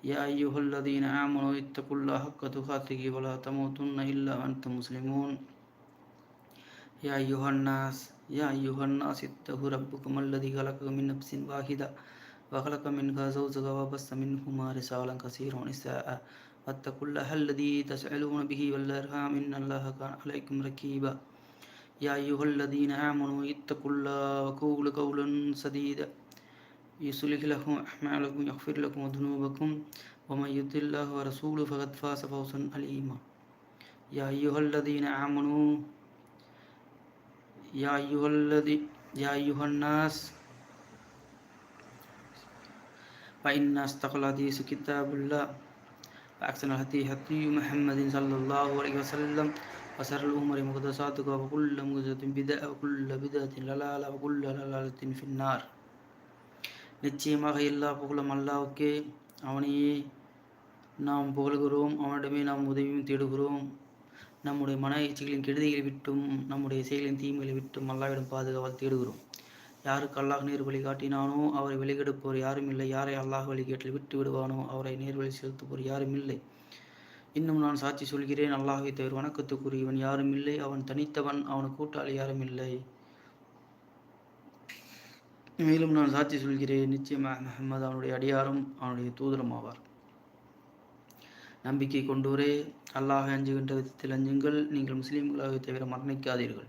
يا أيها الذين آمنوا اتقوا الله حق تقاته ولا تموتن إلا وأنتم مسلمون. يا أيها الناس يا أيها الناس اتقوا ربكم الذي خلقكم من نفس واحدة وخلق منها زوجها وبث منهما رسالا كثيرا ونساء. واتقوا الله الذي تسألون به والأرحام إن الله كان عليكم رقيبا يا أيها الذين آمنوا اتقوا الله وقولوا قولا سديدا. يصلح لكم أعمالكم يغفر لكم ذنوبكم ومن يطع الله ورسوله فقد فاز فوزا عليما يا أيها الذين آمنوا يا أيها الذي يا أيها الناس فإن أصدق الحديث كتاب الله وأحسن الهدي هدي محمد صلى الله عليه وسلم وشر الأمور محدثاتها وكل محدثة بدعة وكل بدعة ضلالة وكل ضلالة في النار. நிச்சயமாக எல்லா புகழும் அல்லாவுக்கே அவனையே நாம் புகழ்கிறோம். அவனிடமே நாம் உதவியும் தேடுகிறோம். நம்முடைய மன இச்சைகளின் கெடுதிகளை விட்டும் நம்முடைய செயலின் தீமைகளை விட்டும் அல்லாவிடம் பாதுகாவல் தேடுகிறோம். யாருக்கு அல்லாஹ் நேர் வழி காட்டினானோ அவரை வெளிக்கெடுப்போர் யாரும் இல்லை. யாரை அல்லாஹ் வழிகேட்டில் விட்டு விடுவானோ அவரை நேர்வழி செலுத்துவோர் யாரும் இல்லை. இன்னும் நான் சாட்சி சொல்கிறேன். அல்லாஹை தவிர வணக்கத்துக்குரியவன் யாரும் இல்லை. அவன் தனித்தவன் அவன் கூட்டாளி யாரும் இல்லை. மேலும் நான் சாட்சி சொல்கிறேன். நிச்சயமாக முகமது அவனுடைய அடியாரும் அவனுடைய தூதரும் ஆவார். நம்பிக்கை கொண்டோரே அல்லாஹ் அஞ்சுகின்ற விதத்தில் அஞ்சுங்கள். நீங்கள் முஸ்லீம்களாக தவிர மரணிக்காதீர்கள்.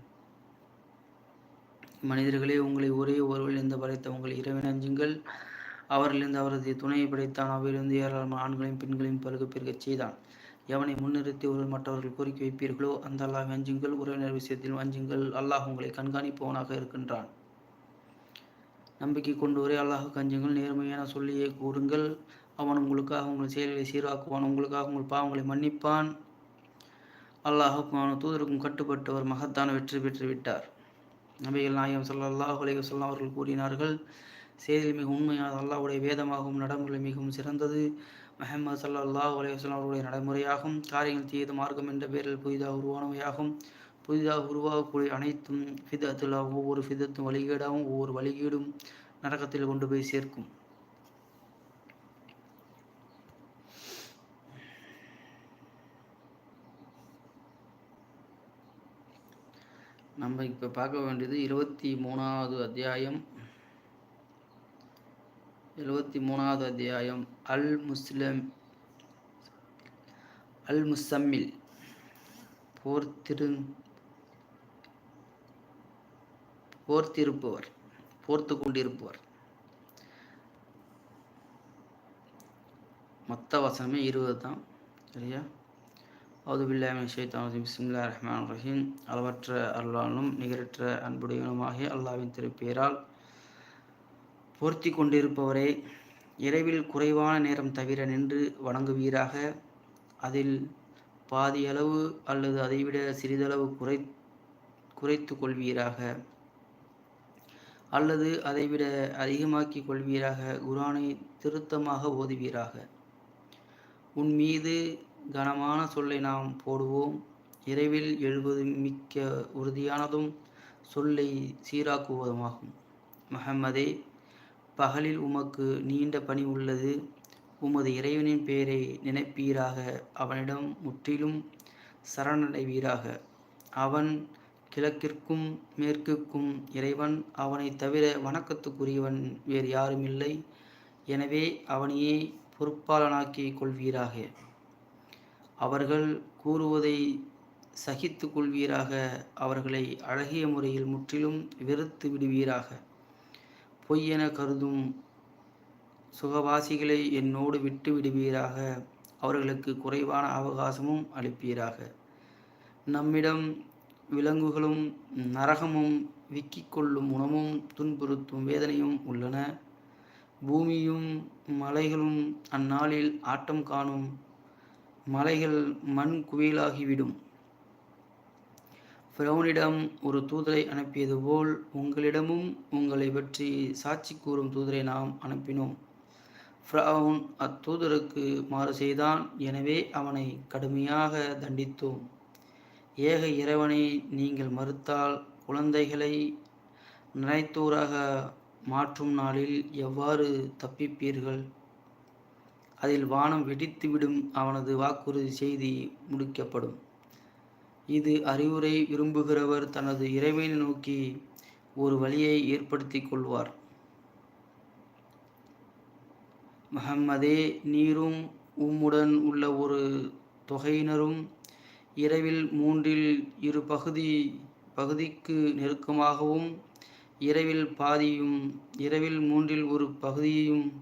மனிதர்களே உங்களை ஒரே ஒருவரிலிருந்து படைத்த உங்கள் இறைவன் அஞ்சுங்கள். அவரிலிருந்து அவரது துணையை படைத்தான். அவரிலிருந்து ஏராளமான ஆண்களையும் பெண்களையும் பருக பெருகச் செய்தான். எவனை முன்னிறுத்தி ஒரு மற்றவர்கள் கோரிக்கை வைப்பீர்களோ அந்த அல்லாஹ் அஞ்சுங்கள். உறவினர் விஷயத்தில் அஞ்சுங்கள். அல்லாஹ் உங்களை கண்காணிப்பவனாக இருக்கின்றான். நம்பிக்கை கொண்டு ஒரே அல்லாஹ் கஞ்சுங்கள் நேர்மையான சொல்லியே கூறுங்கள். அவன் உங்களுக்காக உங்கள் செயல்களை சீராக்குவான் உங்களுக்காக உங்கள் பாவங்களை மன்னிப்பான். அல்லாஹுக்கும் அவன் தூதருக்கும் கட்டுப்பட்டவர் மகத்தான வெற்றி பெற்று விட்டார். நபிகள் நாயகம் சல்லாஹ் அலைவசல்லாம் அவர்கள் கூறினார்கள் செய்தியில் மிக உண்மையான அல்லாஹுடைய வேதமாகவும் நடைமுறை மிகவும் சிறந்தது. மஹமது சல்லாஹ் அலைவசல்லாம் அவர்களுடைய நடைமுறையாகும் காரியங்கள் தீயது மார்க்கம் என்ற பெயரில் புதிதாக உருவானவையாகும். புதிதாக உருவாகக்கூடிய அனைத்தும் ஃபிதத்தில் ஒவ்வொரு ஃபிதத்தும் வழிகேடாகவும் ஒவ்வொரு வழிகேடும் நரகத்தில் கொண்டு போய் சேர்க்கும். நம்ம இப்போ பார்க்க வேண்டியது இருபத்தி மூணாவது அத்தியாயம். எழுபத்தி மூணாவது அத்தியாயம். அல் முஸ்லிம் அல் முசம்மில் போர் திரு போர்த்திருப்பவர் போர்த்து கொண்டிருப்பவர். மொத்த வசனமே இருபது தான் சரியா? அவது பில்லாமின் ஷைத்தான் பிஸ்மில்லா ரஹ்மான் ரஹீம். அளவற்ற அருளாலும் நிகரற்ற அன்புடையவனுமாகிய அல்லாவின் திருப்பெயரால் போர்த்தி கொண்டிருப்பவரே இரவில் குறைவான நேரம் தவிர நின்று வணங்குவீராக. அதில் பாதியளவு அல்லது அதைவிட சிறிதளவு குறை குறைத்து கொள்வீராக. அல்லது அதைவிட அதிகமாக்கி கொள்வீராக குரானை திருத்தமாக ஓதுவீராக. உன் மீது கனமான சொல்லை நாம் போடுவோம். இரவில் எழுவது மிக்க உறுதியானதும் சொல்லை சீராக்குவதுமாகும். மஹம்மதே பகலில் உமக்கு நீண்ட பணி உள்ளது. உமது இறைவனின் பெயரை நினைப்பீராக. அவனிடம் முற்றிலும் சரணடைவீராக. அவன் கிழக்கிற்கும் மேற்குக்கும் இறைவன் அவனை தவிர வணக்கத்துக்குரியவன் வேறு யாரும் இல்லை எனவே அவனையே பொறுப்பாளனாக்கி கொள்வீராக. அவர்கள் கூறுவதை சகித்து கொள்வீராக. அவர்களை அழகிய முறையில் முற்றிலும் வெறுத்து விடுவீராக. பொய்யென கருதும் சுகவாசிகளை என்னோடு விட்டு விடுவீராக. அவர்களுக்கு குறைவான அவகாசமும் அளிப்பீராக. நம்மிடம் விலங்குகளும் நரகமும் விக்கிக் கொள்ளும் உணவும் துன்புறுத்தும் வேதனையும் உள்ளன. பூமியும் மலைகளும் அந்நாளில் ஆட்டம் காணும். மலைகள் மண் குவியலாகிவிடும். பிரவுனிடம் ஒரு தூதரை அனுப்பியது போல் உங்களிடமும் உங்களை பற்றி சாட்சி கூறும் தூதரை நாம் அனுப்பினோம். ஃப்ரவுன் அத்தூதருக்கு மாறு செய்தான். எனவே அவனை கடுமையாக தண்டித்தோம். ஏக இறைவனை நீங்கள் மறுத்தால் குழந்தைகளை நினைத்தோராக மாற்றும் நாளில் எவ்வாறு தப்பிப்பீர்கள்? அதில் வானம் வெடித்துவிடும் அவனது வாக்குறுதி செய்தி முடிக்கப்படும். இது அறிவுரை விரும்புகிறவர் தனது இறைவனை நோக்கி ஒரு வழியை ஏற்படுத்தி கொள்வார். மஹம்மதே நீரும் உம்முடன் உள்ள ஒரு தொகையினரும் இரவில் மூன்றில் இரு பகுதி பகுதிக்கு நெருக்கமாகவும் இரவில் பாதியும் இரவில் மூன்றில் ஒரு பகுதியையும்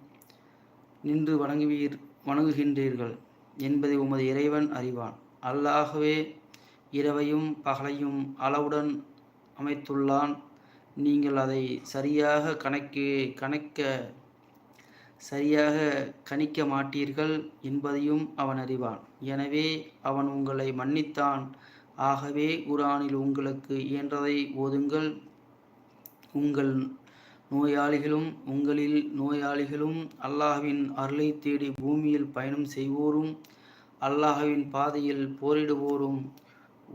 நின்று வணங்குவீர் வணங்குகின்றீர்கள் என்பதை உமது இறைவன் அறிவான். அல்லாகவே இரவையும் பகலையும் அளவுடன் அமைத்துள்ளான். நீங்கள் அதை சரியாக கணக்கு கணக்க சரியாக கணிக்க மாட்டீர்கள் என்பதையும் அவன் அறிவான். எனவே அவன் உங்களை மன்னித்தான். ஆகவே குரானில் உங்களுக்கு இயன்றதை ஓதுங்கள். உங்கள் நோயாளிகளும் உங்களில் நோயாளிகளும் அல்லாஹ்வின் அருளை தேடி பூமியில் பயணம் செய்வோரும் அல்லாஹ்வின் பாதையில் போரிடுவோரும்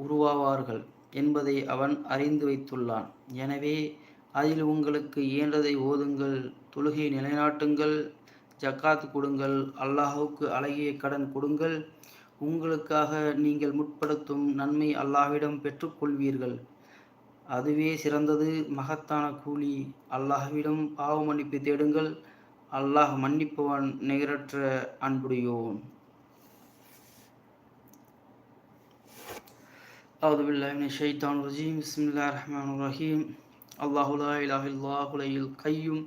உருவாவார்கள் என்பதை அவன் அறிந்து வைத்துள்ளான். எனவே அதில் உங்களுக்கு இயன்றதை ஓதுங்கள். தொழுகை நிலைநாட்டுங்கள் ஜக்காத் கொடுங்கள் அல்லாஹுக்கு அழகிய கடன் கொடுங்கள் உங்களுக்காக நீங்கள் முற்படுத்தும் நன்மை அல்லாஹ்விடம் பெற்றுக்கொள்வீர்கள் அதுவே சிறந்தது மகத்தான கூலி அல்லாஹ்விடம் பாவ மன்னிப்பு தேடுங்கள் அல்லாஹ் மன்னிப்பவன் நிகரற்ற அன்புடையோன் أعوذ بالله من الشيطان الرجيم بسم الله الرحمن الرحيم الله لا إله إلا الله الحي القيوم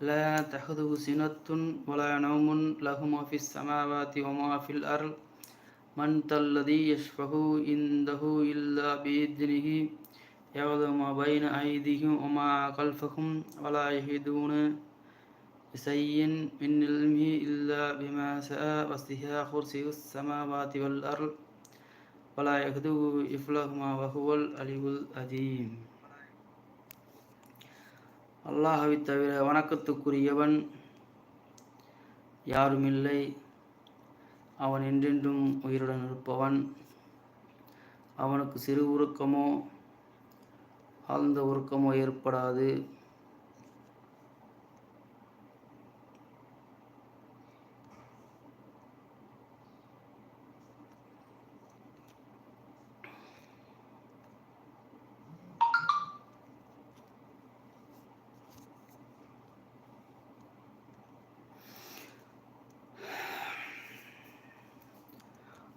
لا تأخذه سنة ولا نوم له ما في السماوات وما في الأرض. من الذي يشفه عنده إلا بإذنه يعلم ما بين أيديهم وما خلفهم ولا يهدون بشيء من علمه إلا بما شاء وسع كرسي السماوات والأرض. ولا يهده إفلهما وهو العلي العظيم. அல்லாஹவை தவிர வணக்கத்துக்குரியவன் யாருமில்லை. அவன் என்றென்றும் உயிருடன் இருப்பவன். அவனுக்கு சிறு உருக்கமோ ஆழ்ந்த உருக்கமோ ஏற்படாது.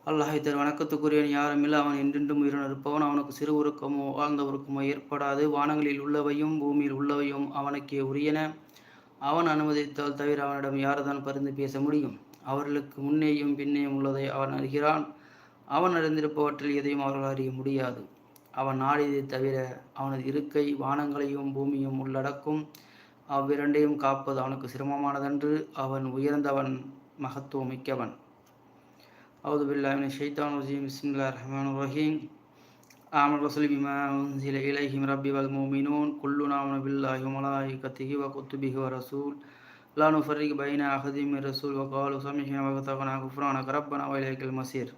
அல்லாஹை தன் வணக்கத்துக்குரியவன் யாரும் இல்லை. அவன் என்றென்றும் உயிரின் இருப்பவன். அவனுக்கு சிறு உருக்கமோ ஆழ்ந்த உருக்கமோ ஏற்படாது. வானங்களில் உள்ளவையும் பூமியில் உள்ளவையும் அவனுக்கே உரியன. அவன் அனுமதித்தால் தவிர அவனிடம் யார்தான் பரிந்து பேச முடியும்? அவர்களுக்கு முன்னேயும் பின்னேயும் உள்ளதை அவன் அறிகிறான். அவன் அறிந்திருப்பவற்றில் எதையும் அவர்கள் அறிய முடியாது. அவன் நாடியதை தவிர அவனது இருக்கை வானங்களையும் பூமியும் உள்ளடக்கும். அவ்விரண்டையும் காப்பது அவனுக்கு சிரமமானதன்று. அவன் உயர்ந்தவன் மகத்துவம் மிக்கவன் أعوذ بالله من الشيطان الرجيم. بسم الله الرحمن الرحيم. آمن الرسول بما أنزل إليه من ربي والمؤمنون. كلنا آمن بالله وملائكته وكتبه ورسول. لا نفرق بين أحد من رسول. وقالوا سمعنا وأطعنا غفرانك. ربنا وإليك المصير.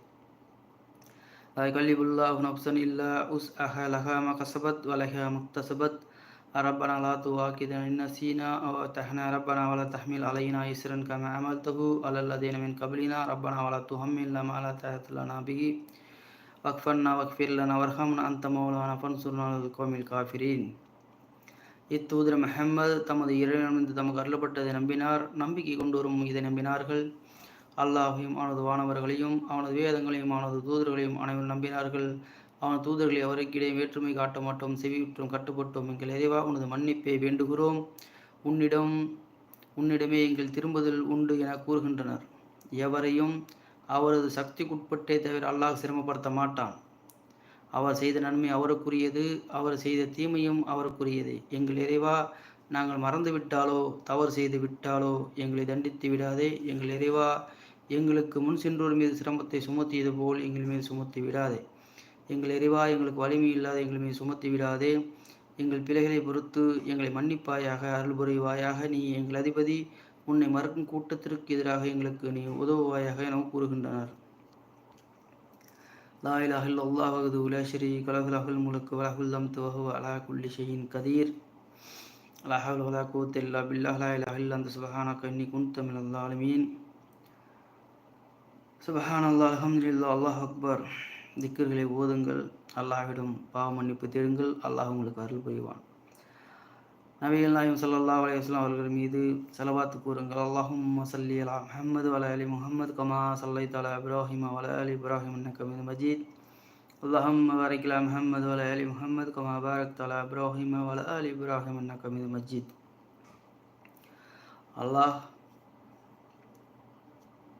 لا يكلف الله نفسا إلا وسعها. لها ما كسبت ولها ما اكتسبت. ربنا لا تؤاخذنا إن نسينا أو أتحنا ربنا ولا تحمل علينا إسرا كما عملته على الذين من قبلنا ربنا ولا تحملنا ما لا طاقة لنا به واغفرنا واغفر لنا وارحمنا أنت مولانا فانصرنا على القوم الكافرين இத்தூதர் முஹம்மது தமது இறைவனிருந்து தமக்கு அருளப்பட்டதை நம்பினார் நம்பிக்கை கொண்டு வரும் இதை நம்பினார்கள் அல்லாஹையும் அவனது வானவர்களையும் அவனது வேதங்களையும் அவனது தூதர்களையும் அனைவரும் நம்பினார்கள் அவன் தூதர்களை அவருக்கிடையே வேற்றுமை காட்ட மாட்டோம் செவியுற்றோம் கட்டுப்பட்டோம். எங்கள் இறைவா உனது மன்னிப்பை வேண்டுகிறோம். உன்னிடம் உன்னிடமே எங்கள் திரும்புதல் உண்டு என கூறுகின்றனர். எவரையும் அவரது சக்திக்குட்பட்டே தவிர அல்லாஹ் சிரமப்படுத்த மாட்டான். அவர் செய்த நன்மை அவருக்குரியது அவர் செய்த தீமையும் அவருக்குரியது. எங்கள் இறைவா நாங்கள் மறந்துவிட்டாலோ தவறு செய்து விட்டாலோ எங்களை தண்டித்து விடாதே. எங்கள் இறைவா எங்களுக்கு முன் சென்றோர் மீது சிரமத்தை சுமத்தியது போல் எங்கள் மீது சுமத்தி விடாதே. எங்கள் எரிவா எங்களுக்கு வலிமை இல்லாத எங்கள் மீது சுமத்தி விடாதே. எங்கள் பிழைகளை பொறுத்து எங்களை மன்னிப்பாயாக அருள் புரிவாயாக. நீ எங்கள் அதிபதி உன்னை மறுக்கும் கூட்டத்திற்கு எதிராக எங்களுக்கு நீ உதவுவாயாக என கூறுகின்றனர். லா இலாஹ இல்லல்லாஹ் வஹது முழுக்கு ஷரீக லஹு லஹுல் முல்கு அலா குல்லி ஷைஇன் கதீர். லா ஹவ்ல வ லா குவத்த இல்லா பில்லாஹ். லா இலாஹ இல்லா அன்த சுப்ஹானக இன்னி குன்த அல்லாஹ் அக்பர். திக்கர்களை ஓதுங்கள். அல்லாஹ்விடம் பாவ மன்னிப்பு தேடுங்கள். அல்லாஹ் உங்களுக்கு அருள் புரிவான். நபிகள் நாயம் சல்லா அலையம் அவர்கள் மீது செலவாத்து கூறுங்கள். அல்லாஹும் சல்லி அலா முஹம்மது வல அலி முகமது கமா சல்லை தலா இப்ராஹிம் வல அலி இப்ராஹிம் கமீது மஜீத். அல்லாஹும் வரக்கிலா முஹம்மது வல அலி முகமது கமா பாரக் தலா இப்ராஹிம் வல அலி இப்ராஹிம் கமீது மஜீத். அல்லாஹ்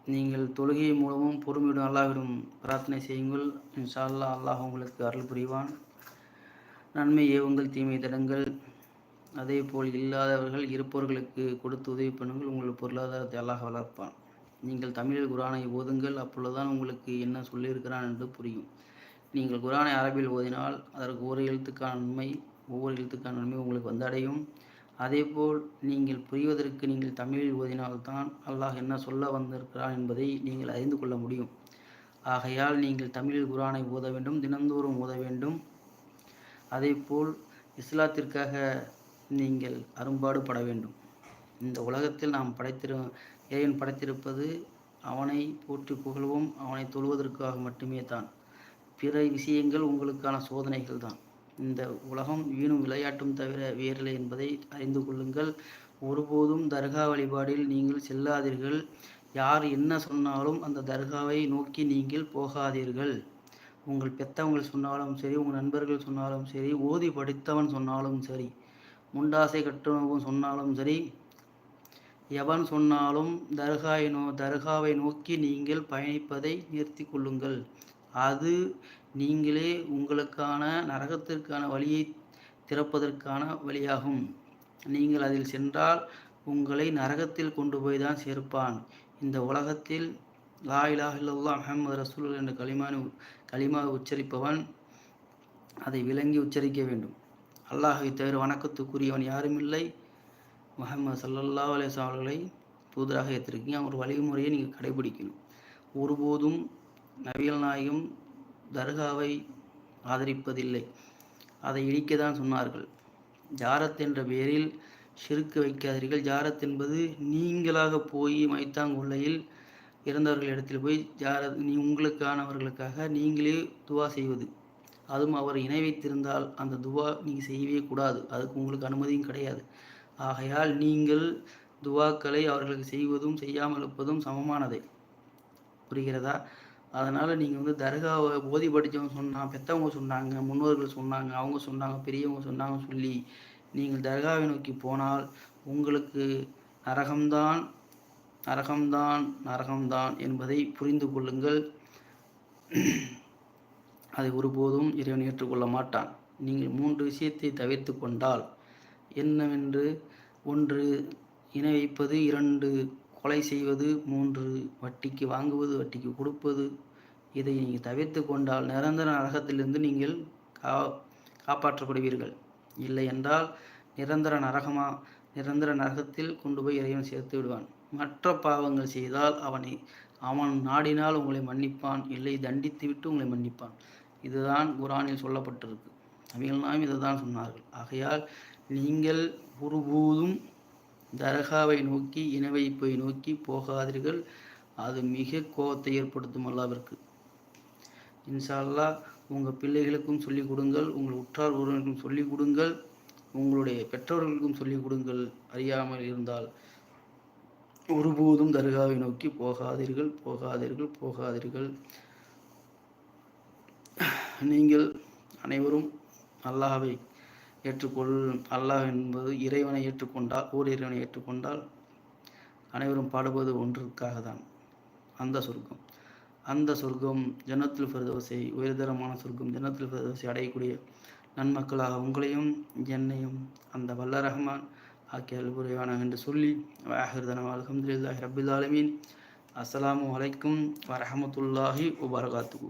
நீங்கள் தொழுகை மூலமும் பொறுமையுடன் அல்லாஹ்விடம் பிரார்த்தனை செய்யுங்கள். இன்ஷா அல்லா அல்லாஹ் உங்களுக்கு அருள் புரிவான். நன்மை ஏவுங்கள் தீமை தடங்கள். அதே போல் இல்லாதவர்கள் இருப்பவர்களுக்கு கொடுத்து உதவி பண்ணுங்கள். உங்கள் பொருளாதாரத்தை அல்லாஹ் வளர்ப்பான். நீங்கள் தமிழில் குரானை ஓதுங்கள். அப்பொழுதுதான் உங்களுக்கு என்ன சொல்லியிருக்கிறான் என்று புரியும். நீங்கள் குரானை அரபில் ஓதினால் அதற்கு ஒரு எழுத்துக்கான நன்மை ஒவ்வொரு எழுத்துக்கான நன்மை உங்களுக்கு வந்தடையும். அதேபோல் நீங்கள் புரிவதற்கு நீங்கள் தமிழில் ஓதினால்தான் அல்லாஹ் என்ன சொல்ல வந்திருக்கிறான் என்பதை நீங்கள் அறிந்து கொள்ள முடியும். ஆகையால் நீங்கள் தமிழில் குரானை ஓத வேண்டும் தினந்தோறும் ஓத வேண்டும். அதேபோல் இஸ்லாத்திற்காக நீங்கள் அரும்பாடுபட வேண்டும். இந்த உலகத்தில் நாம் படைத்திரு இறைவன் படைத்திருப்பது அவனை போற்றி புகழ்வோம் அவனை தொழுவதற்காக மட்டுமே தான். பிற விஷயங்கள் உங்களுக்கான சோதனைகள் தான் இந்த உலகம் வீணும் விளையாட்டும் தவிர வேறில்லை என்பதை அறிந்து கொள்ளுங்கள். ஒருபோதும் தர்கா வழிபாடில் நீங்கள் செல்லாதீர்கள். யார் என்ன சொன்னாலும் அந்த தர்காவை நோக்கி நீங்கள் போகாதீர்கள். உங்கள் பெத்தவங்கள் சொன்னாலும் சரி உங்கள் நண்பர்கள் சொன்னாலும் சரி ஓதி படித்தவன் சொன்னாலும் சரி முண்டாசை கட்டுணவும் சொன்னாலும் சரி எவன் சொன்னாலும் தர்காவை நோ தர்காவை நோக்கி நீங்கள் பயணிப்பதை நிறுத்தி கொள்ளுங்கள். அது நீங்களே உங்களுக்கான நரகத்திற்கான வழியை திறப்பதற்கான வழியாகும். நீங்கள் அதில் சென்றால் உங்களை நரகத்தில் கொண்டு போய் தான் சேர்ப்பான். இந்த உலகத்தில் லா இலாஹ் இல்லல்லா அஹமது ரசூல் என்ற களிமான களிமா உச்சரிப்பவன் அதை விளங்கி உச்சரிக்க வேண்டும். அல்லாஹை தவிர வணக்கத்துக்குரியவன் யாரும் இல்லை. முகமது சல்லல்லா அலேசா அவர்களை தூதராக ஏற்றிருக்கீங்க. அவர் வழிமுறையை நீங்கள் கடைபிடிக்கணும். ஒருபோதும் நவியல் நாயகம் தர்காவை ஆதரிப்பதில்லை. அதை இடிக்க தான் சொன்னார்கள். ஜாரத் என்ற பெயரில் சிறுக்கு வைக்காதீர்கள். ஜாரத் என்பது நீங்களாக போய் மைத்தாங்குள்ளையில் இறந்தவர்கள் இடத்தில் போய் ஜாரத் நீ உங்களுக்கானவர்களுக்காக நீங்களே துவா செய்வது. அதுவும் அவர் இணை வைத்திருந்தால் அந்த துவா நீங்கள் செய்யவே கூடாது. அதுக்கு உங்களுக்கு அனுமதியும் கிடையாது. ஆகையால் நீங்கள் துவாக்களை அவர்களுக்கு செய்வதும் செய்யாமல் இருப்பதும் சமமானதை. புரிகிறதா? அதனால் நீங்கள் வந்து தர்காவை போதி படித்தவங்க சொன்னாங்க பெற்றவங்க சொன்னாங்க முன்னோர்கள் சொன்னாங்க அவங்க சொன்னாங்க பெரியவங்க சொன்னாங்க சொல்லி நீங்கள் தர்காவை நோக்கி போனால் உங்களுக்கு நரகம்தான் நரகம்தான் நரகம்தான் என்பதை புரிந்து கொள்ளுங்கள். அதை ஒருபோதும் இறைவன் ஏற்றுக்கொள்ள மாட்டான். நீங்கள் மூன்று விஷயத்தை தவிர்த்து கொண்டால் என்னவென்று? ஒன்று இணை வைப்பது இரண்டு கொலை செய்வது மூன்று வட்டிக்கு வாங்குவது வட்டிக்கு கொடுப்பது இதை நீங்கள் தவிர்த்து கொண்டால் நிரந்தர நரகத்திலிருந்து நீங்கள் கா காப்பாற்றப்படுவீர்கள். இல்லை என்றால் நிரந்தர நரகமா நிரந்தர நரகத்தில் கொண்டு போய் இறைவன் சேர்த்து விடுவான். மற்ற பாவங்கள் செய்தால் அவனை அவன் நாடினால் உங்களை மன்னிப்பான் இல்லை தண்டித்து விட்டு உங்களை மன்னிப்பான். இதுதான் குரானில் சொல்லப்பட்டிருக்கு. அவைகள்லாம் இதை தான் சொன்னார்கள். ஆகையால் நீங்கள் ஒருபோதும் தர்காவை நோக்கி இனவைப்பை நோக்கி போகாதீர்கள். அது மிக கோபத்தை ஏற்படுத்தும் அல்லாவிற்கு. இன்ஷால்லா உங்கள் பிள்ளைகளுக்கும் சொல்லிக் கொடுங்கள் உங்கள் உற்றார் உறவினருக்கும் சொல்லிக் கொடுங்கள் உங்களுடைய பெற்றோர்களுக்கும் சொல்லிக் கொடுங்கள். அறியாமல் இருந்தால் ஒருபோதும் தர்காவை நோக்கி போகாதீர்கள் போகாதீர்கள் போகாதீர்கள். நீங்கள் அனைவரும் அல்லாவை ஏற்றுக்கொள். அல்லாஹ் என்பது இறைவனை ஏற்றுக்கொண்டால் ஓர் இறைவனை ஏற்றுக்கொண்டால் அனைவரும் பாடுவது ஒன்றுக்காக தான் அந்த சொர்க்கம். அந்த சொர்க்கம் ஜன்னத்தில் பிரதோசை உயர்தரமான சொர்க்கம். ஜன்னத்தில் பிரதோசை அடையக்கூடிய நன்மக்களாக உங்களையும் என்னையும் அந்த வல்ல ரஹ்மான் ஆக்கிய அல்புரையான என்று சொல்லி வாஹிர்தனம் அலமதுல்லாஹி ரபில் ஆலமீன். அஸ்லாம் வலைக்கும் வரமத்துல்லாஹி வபரகாத்துக்கு